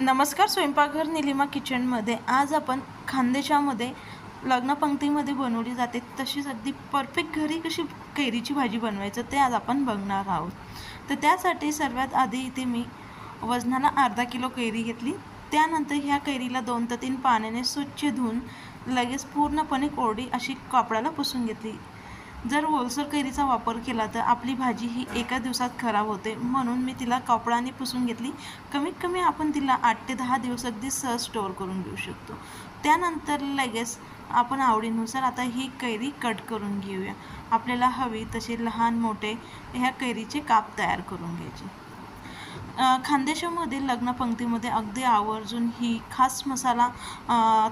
नमस्कार स्वयंपाकघर निलिमा किचनमध्ये. आज आपण खानदेशामध्ये लग्नपंक्तीमध्ये बनवली जाते. तशीच अगदी परफेक्ट घरी कशी कैरीची भाजी बनवायचं ते आज आपण बघणार आहोत. तर त्यासाठी सर्वात आधी इथे मी वजनाला अर्धा किलो कैरी घेतली. त्यानंतर ह्या कैरीला दोन ते तीन पाण्याने स्वच्छ धुवून लगेच पूर्णपणे कोरडी अशी कापडाला पुसून घेतली. जर ओलसर कैरीचा वापर केला तर आपली भाजी ही एका दिवसात खराब होते. म्हणून मी तिला कपडाने पुसून घेतली. कमीत कमी आपण तिला आठ ते दहा दिवस अगदी सहज स्टोअर करून घेऊ शकतो. त्यानंतर लगेच आपण आवडीनुसार आता ही कैरी कट करून घेऊया. आपल्याला हवी तसे लहान मोठे ह्या कैरीचे काप तयार करून घ्यायचे. खानदेशामध्ये लग्नपंक्तीमध्ये अगदी आवर्जून ही खास मसाला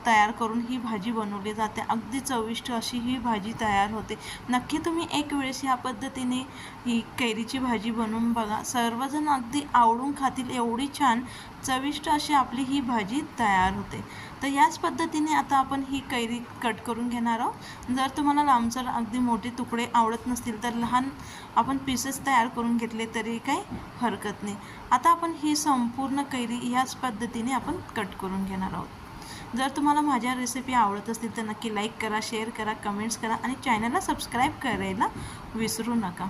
तयार करून ही भाजी बनवली जाते. अगदी चविष्ट अशी ही भाजी तयार होते. नक्की तुम्ही एक वेळेस ह्या पद्धतीने ही कैरीची भाजी बनवून बघा. सर्वजण अगदी आवडून खातील एवढी छान चविष्ट अशी आपली ही भाजी तयार होते. तर याच पद्धतीने आता आपण ही कैरी कट करून घेणार आहोत. जर तुम्हाला लांबसर अगदी मोठे तुकडे आवडत नसतील तर लहान आपण पीसेस तयार करून घेतले तरी काही हरकत नाही. आता आपण ही संपूर्ण कैरी ह्याच पद्धतीने आपण कट करून घेणार आहोत. जर तुम्हाला माझ्या रेसिपी आवडत असतील तर नक्की लाईक करा शेअर करा कमेंट्स करा आणि चॅनलला सबस्क्राईब करायला विसरू नका.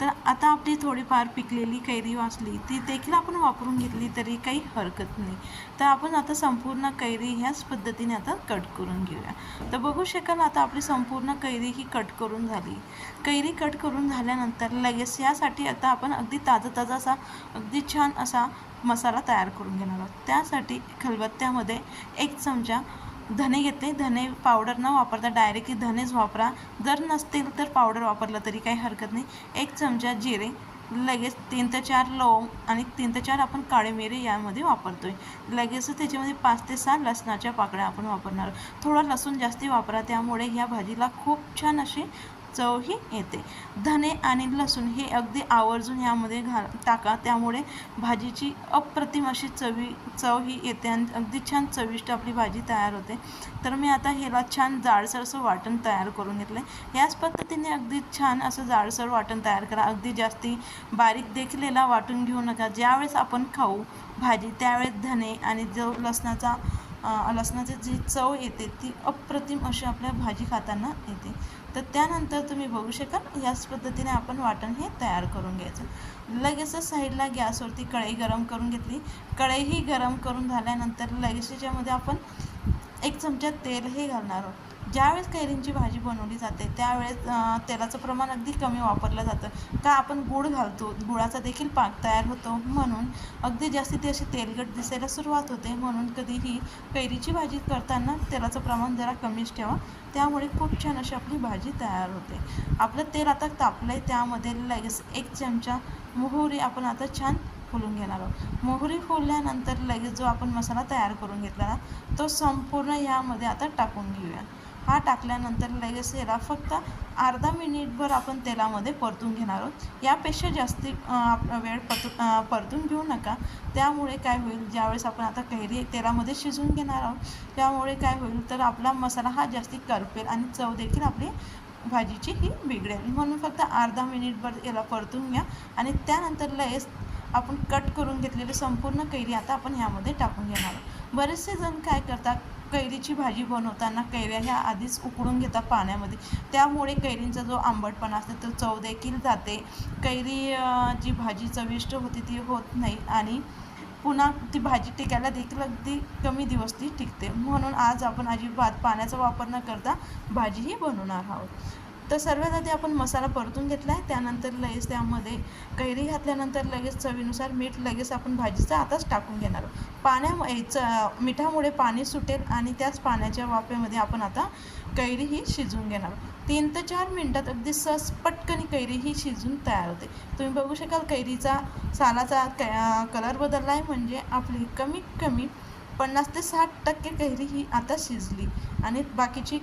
तर आता आपली थोडीफार पिकलेली कैरी वाचली ती देखील आपण वापरून घेतली तरी काही हरकत नाही. तर आपण आता संपूर्ण कैरी ह्याच पद्धतीने आता कट करून घेऊया. तर बघू शकाल आता आपली संपूर्ण कैरी ही कट करून झाली. कैरी कट करून झाल्यानंतर लगेच यासाठी आता आपण अगदी ताजा ताजा असा अगदी छान असा मसाला तयार करून घेणार आहोत. त्यासाठी खलबत्त्यामध्ये एक चमचा धने घेतले धने पावडर न वापरता डायरेक्टली धनेच वापरा. जर नसतील तर पावडर वापरलं तरी काही हरकत नाही. एक चमचा जिरे लगेच तीन ते चार लवंग आणि तीन ते चार आपण काळे मिरे यामध्ये आहे लगेच त्याच्यामध्ये पाच ते सहा लसणाच्या पाकळ्या आपण वापरणार. थोडं लसूण जास्ती वापरा. त्यामुळे ह्या भाजीला खूप छान अशी चवही येते. धने आणि लसूण हे अगदी आवर्जून यामध्ये घाल टाका. त्यामुळे भाजीची अप्रतिम अशी चवी चव ही येते आणि अगदी छान चविष्ट आपली भाजी तयार होते. तर मी आता ह्याला छान जाडसरसं वाटण तयार करून घेतलं आहे याच पद्धतीने अगदी छान असं जाडसर वाटण तयार करा. अगदी जास्ती बारीक देखलेला वाटून घेऊ नका. ज्यावेळेस आपण खाऊ भाजी त्यावेळेस धने आणि जो लसणाचा लसणाची जी चव येते ती अप्रतिम अशी आपल्या भाजी खाताना येते. तर त्यानंतर तुम्ही बघू शकाल याच पद्धतीने आपण वाटण हे तयार करून घ्यायचं. लगेचच साईडला गॅसवरती कढई गरम करून घेतली. कढईही गरम करून झाल्यानंतर लगेच त्याच्यामध्ये आपण एक चमचा तेल हे घालणार आहोत. ज्यावेळेस कैरींची भाजी बनवली जाते त्यावेळेस तेलाचं प्रमाण अगदी कमी वापरलं जातं. का आपण गूळ घालतो? गुळाचा देखील पाक तयार होतो. म्हणून अगदी जास्ती अशी तेलकट दिसायला सुरुवात होते. म्हणून कधीही कैरीची भाजी करताना तेलाचं प्रमाण जरा कमीच ठेवा. त्यामुळे खूप छान अशी आपली भाजी तयार होते. आपलं तेल आता तापलं आहे त्यामध्ये लगेच एक चमचा मोहरी आपण आता छान फुलून घेणार आहोत. मोहरी फुलल्यानंतर लगेच जो आपण मसाला तयार करून घेतला ना तो संपूर्ण यामध्ये आता टाकून घेऊया. हा टाकल्यानंतर लगेच याला फक्त अर्धा मिनिटभर आपण तेलामध्ये परतून घेणार आहोत. यापेक्षा जास्ती आप- वेळ परतू परतून घेऊ नका. त्यामुळे काय होईल ज्यावेळेस आपण आता कैरी तेलामध्ये शिजवून घेणार आहोत त्यामुळे काय होईल तर आपला मसाला हा जास्ती करपेल आणि चव देखील आपली भाजीची ही बिघडेल. म्हणून फक्त अर्धा मिनिटभर याला परतून घ्या आणि त्यानंतर लगेच आपण कट करून घेतलेली संपूर्ण कैरी आता आपण यामध्ये टाकून घेणार आहोत. बरेचसे जण काय करतात कैरीची भाजी बनवताना कैऱ्या ह्या आधीच उकडून घेतात पाण्यामध्ये. त्यामुळे कैरींचा जो आंबटपणा असतो तो चव देखील जाते. कैरी जी भाजी चविष्ट होती ती होत नाही आणि पुन्हा ती भाजी टिकायला देखील अगदी कमी दिवस ती टिकते. म्हणून आज आपण अजिबात पाण्याचा वापर न करता भाजीही बनवणार आहोत. तर सर्वात आधी आपण मसाला परतून घेतला आहे त्यानंतर लगेच त्यामध्ये कैरी घातल्यानंतर लगेच चवीनुसार मीठ लगेच आपण भाजीचं आताच टाकून घेणार आहोत. पाण्यामुळे च मिठामुळे पाणी सुटेल आणि त्याच पाण्याच्या वाफेमध्ये आपण आता कैरी ही शिजवून घेणार तीन ते चार मिनटात अगदी सहज पटकन कैरी ही शिजून तयार होते. तुम्ही बघू शकाल कैरीचा सालाचा क कलर बदलला आहे म्हणजे आपली कमीत कमी पन्नास ते साठ टक्के कैरी ही आता शिजली आणि बाकीची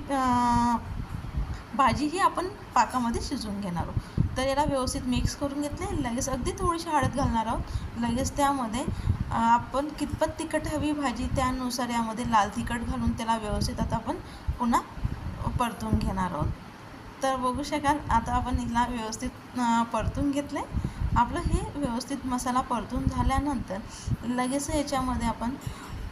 भाजी ही आपण पाकामध्ये शिजवून घेणार आहोत. तर याला व्यवस्थित मिक्स करून घेतले. लगेच अगदी थोडीशी हळद घालणार आहोत. लगेच त्यामध्ये आपण कितपत तिखट हवी भाजी त्यानुसार यामध्ये लाल तिखट घालून त्याला व्यवस्थित आता आपण पुन्हा परतून घेणार आहोत. तर बघू शकाल आता आपण हिला व्यवस्थित परतून घेतले. आपलं हे व्यवस्थित मसाला परतून झाल्यानंतर लगेच याच्यामध्ये आपण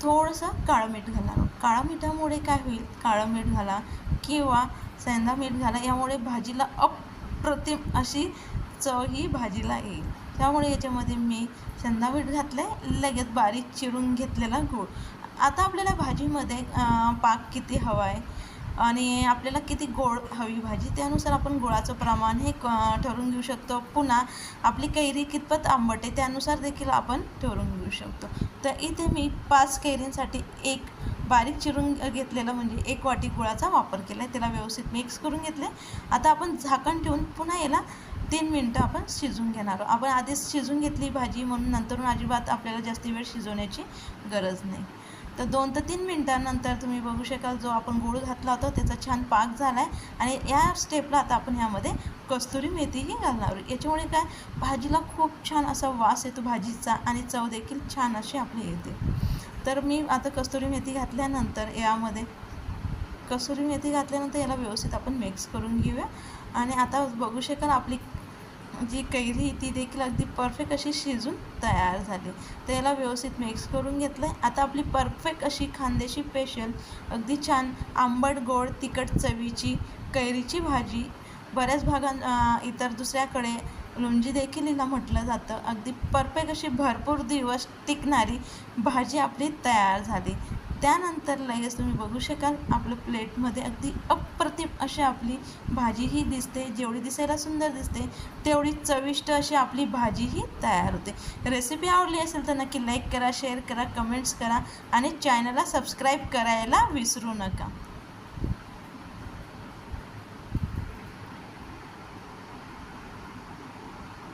थोडंसं काळं मीठ घालणार आहोत. काळं मिठामुळे काय होईल? काळं मीठ घाला किंवा सेंधा मीठ घाला. यामुळे भाजीला अप्रतिम अशी चव ही भाजीला येईल. त्यामुळे याच्यामध्ये मी सेंधा मीठ घातलं आहे लगेच बारीक चिरून घेतलेला गूळ. आता आपल्याला भाजीमध्ये पाक किती हवा आहे आणि आपल्याला किती गोड हवी भाजी त्यानुसार आपण गुळाचं प्रमाण हे क- ठरवून घेऊ शकतो. पुन्हा आपली कैरी कितपत आंबट आहे त्यानुसार देखील आपण ठरवून घेऊ शकतो. तर इथे मी पाच कैरींसाठी एक बारीक चिरून घेतलेलं म्हणजे एक वाटी गुळाचा वापर केला आहे त्याला व्यवस्थित मिक्स करून घेतले आता आपण झाकण ठेवून पुन्हा याला तीन मिनटं आपण शिजून घेणार आहोत. आपण आधीच शिजून घेतली भाजी म्हणून नंतरून अजिबात आपल्याला जास्त वेळ शिजवण्याची गरज नाही. तर दोन ते तीन मिनटानंतर तुम्ही बघू शकाल जो आपण गूळ घातला होता त्याचा छान पाक झाला आहे आणि या स्टेपला आता आपण ह्यामध्ये कस्तुरी मेथीही घालणार आहोत. याच्यामुळे काय? भाजीला खूप छान असा वास येतो भाजीचा. आणि चव देखील छान अशी आपली येते. तर मी आता कस्तुरी मेथी घातल्यानंतर यामध्ये कसुरी मेथी घातल्यानंतर याला व्यवस्थित आपण मिक्स करून घेऊया. आणि आता बघू शकाल आपली जी कैरी ती देखील अगदी परफेक्ट अशी शिजून तयार झाली. तर याला व्यवस्थित मिक्स करून घेतलं आहे आता आपली परफेक्ट अशी खांदेशी स्पेशल अगदी छान आंबट गोड तिखट चवीची कैरीची भाजी बऱ्याच भागां इतर दुसऱ्याकडे रुंजी देखील हिला म्हटलं जातं. अगदी परफेक्ट अशी भरपूर दिवस टिकणारी भाजी आपली तयार झाली. त्यानंतर लगेच तुम्ही बघू शकाल आपलं प्लेटमध्ये अगदी अप्रतिम अशी आपली भाजी ही दिसते. जेवढी दिसायला सुंदर दिसते तेवढी चविष्ट अशी आपली भाजीही तयार होते. रेसिपी आवडली असेल तर नक्की लाईक करा शेअर करा कमेंट्स करा आणि चॅनलला सबस्क्राईब करायला विसरू नका.